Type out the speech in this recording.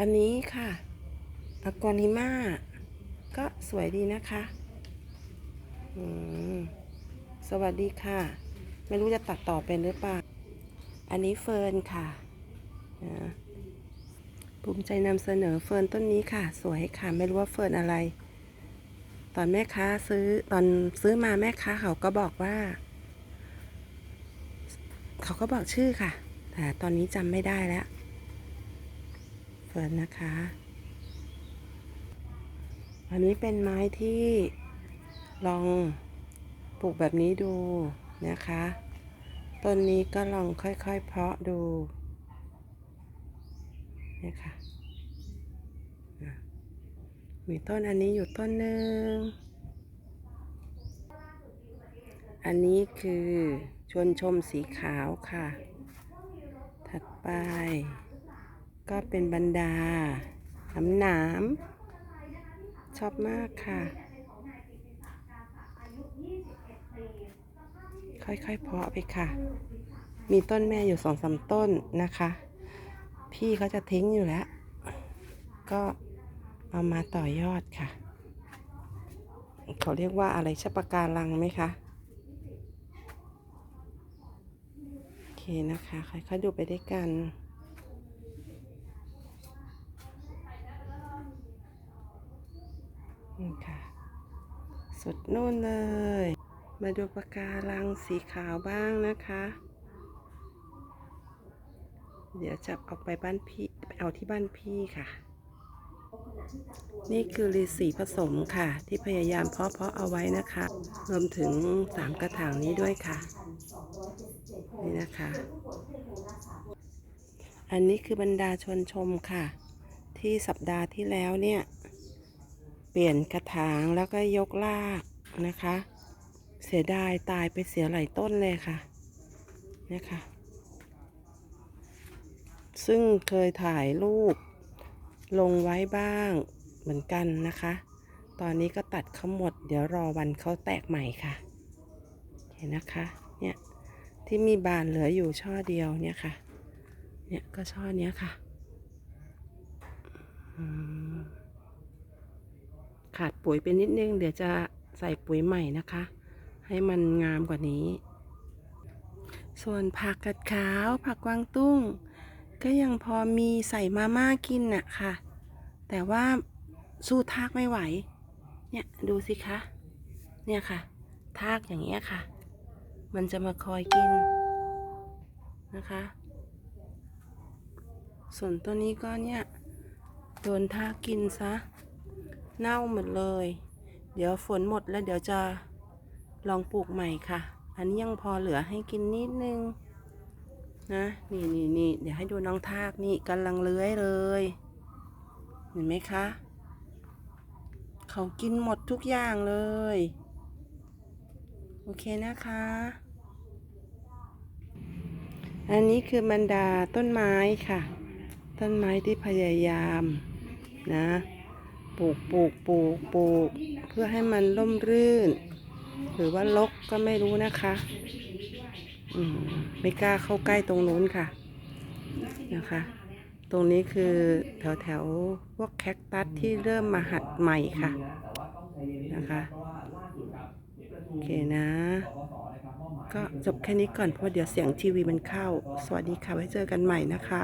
อันนี้ค่ะอากอนิมาก็สวยดีนะคะสวัสดีค่ะ ไม่รู้จะตัดต่อเป็นหรือเปล่า อันนี้เฟิร์นค่ะภูมิใจนำเสนอเฟิร์นต้นนี้ค่ะ สวยค่ะ ไม่รู้ว่าเฟิร์นอะไร ตอนแม่ค้าซื้อตอนซื้อมาแม่ค้าเขาก็บอกว่า เขาก็บอกชื่อค่ะ แต่ตอนนี้จำไม่ได้แล้ว ฟิร์นนะคะ อันนี้เป็นไม้ที่ลองปลูกแบบนี้ดูนะคะ ต้นนี้ก็ลองค่อยๆ เพาะดูนี่ค่ะ มีต้นอันนี้อยู่ต้นหนึ่ง อันนี้คือชวนชมสีขาวค่ะ ถัดไป ก็เป็นบรรดาหนามหนามชอบมากค่ะ ค่อยๆเพาะไปค่ะ มีต้นแม่อยู่สองสามต้นนะคะ พี่เขาจะทิ้งอยู่แล้ว ก็เอามาต่อยอดค่ะ เขาเรียกว่าอะไรชะปะการังไหมคะโอเคนะคะ ค่อยๆดูไปด้วยกัน นี่ค่ะ สุดนู่นเลย มาดูปะการังสีขาวบ้างนะคะ เดี๋ยวจะเอาไปบ้านพี่เอาที่บ้านพี่ค่ะ นี่คือรีสีผสมค่ะ ที่พยายามเพาะเพาะเอาไว้นะคะ รวมถึงสามกระถางนี้ด้วยค่ะ นี่นะคะ อันนี้คือบรรดาชวนชมค่ะ ที่สัปดาห์ที่แล้วเนี่ย เปลี่ยนกระถางแล้วก็ยกลากนะคะ เสียดายตายไปเสียหลายต้นเลยค่ะเนี่ยค่ะ ซึ่งเคยถ่ายรูปลงไว้บ้างเหมือนกันนะคะ ตอนนี้ก็ตัดเขาหมด เดี๋ยวรอวันเขาแตกใหม่ค่ะ เห็นนะคะ เนี่ย ที่มีบานเหลืออยู่ช่อเดียวเนี่ยค่ะ เนี่ยก็ช่อเนี้ยค่ะ อืม ขาดปุ๋ยไปนิดนึง เดี๋ยวจะใส่ปุ๋ยใหม่นะคะ ให้มันงามกว่านี้ ส่วนผักกัดขาว ผักกวางตุ้ง ก็ยังพอมีใส่มาม่ากินน่ะค่ะ แต่ว่าสู้ทากไม่ไหว เนี่ยดูสิคะ เนี่ยค่ะ ทากอย่างเงี้ยค่ะ มันจะมาคอยกินนะคะ ส่วนตัวนี้ก็เนี่ยโดนทากกินซะ เน่าหมดเลย เดี๋ยวฝนหมดแล้วเดี๋ยวจะลองปลูกใหม่ค่ะ อันนี้ยังพอเหลือให้กินนิดนึงนะนี่นี่นี่เดี๋ยวให้ดูน้องทากนี่กำลังเลื้อยเลย เห็นไหมคะ เขากินหมดทุกอย่างเลย โอเคนะคะ อันนี้คือบรรดาต้นไม้ค่ะ ต้นไม้ที่พยายามนะ ปลูกปลูกปลูกปลูก เพื่อให้มันร่มรื่น หรือว่าลกก็ไม่รู้นะคะอืมไม่กล้าเข้าใกล้ตรงนู้นค่ะ นะคะ ตรงนี้คือแถวแถวพวกแคคตัสที่เริ่มมาหัดใหม่ค่ะ นะคะโอเคนะ ก็จบแค่นี้ก่อนเพราะเดี๋ยวเสียงทีวีมันเข้า สวัสดีค่ะ ไว้เจอกันใหม่นะคะ